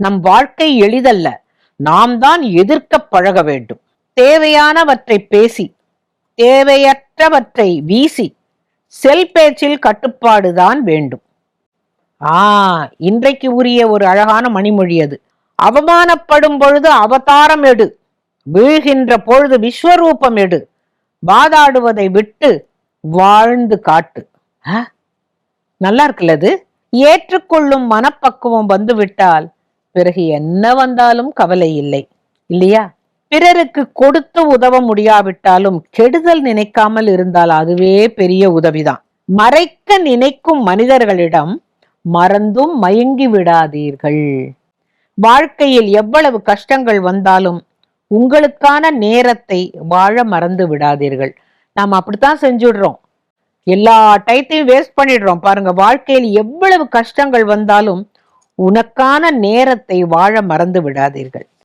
நம் வாழ்க்கை எளிதல்ல. நாம் தான் எதிர்க்க பழக வேண்டும். தேவையானவற்றை பேசி தேவையற்றவற்றை வீசி செல் பேச்சில் கட்டுப்பாடுதான் வேண்டும். ஆ இன்றைக்கு உரிய ஒரு அழகான மணிமொழி அது. அவமானப்படும் பொழுது அவதாரம் எடு. வீழ்கின்ற பொழுது விஸ்வரூபம் எடு. வாதாடுவதை விட்டு வாழ்ந்து காட்டு. நல்லா இருக்குல்ல அது? ஏற்றுக்கொள்ளும் மனப்பக்குவம் வந்துவிட்டால் பிறகு என்ன வந்தாலும் கவலை இல்லை இல்லையா? பிறருக்கு கொடுத்து உதவ முடியாவிட்டாலும் கெடுதல் நினைக்காமல் இருந்தால் அதுவே பெரிய உதவிதான். மறைக்க நினைக்கும் மனிதர்களிடம் மறந்தும் மயங்கி விடாதீர்கள். வாழ்க்கையில் எவ்வளவு கஷ்டங்கள் வந்தாலும் உங்களுக்கான நேரத்தை வாழ மறந்து விடாதீர்கள். நாம் அப்படித்தான் செஞ்சுடுறோம். எல்லா டயத்தையும் வேஸ்ட் பண்ணிடுறோம். பாருங்க வாழ்க்கையில் எவ்வளவு கஷ்டங்கள் வந்தாலும் உனக்கான நேரத்தை வாழ மறந்து விடாதீர்கள்.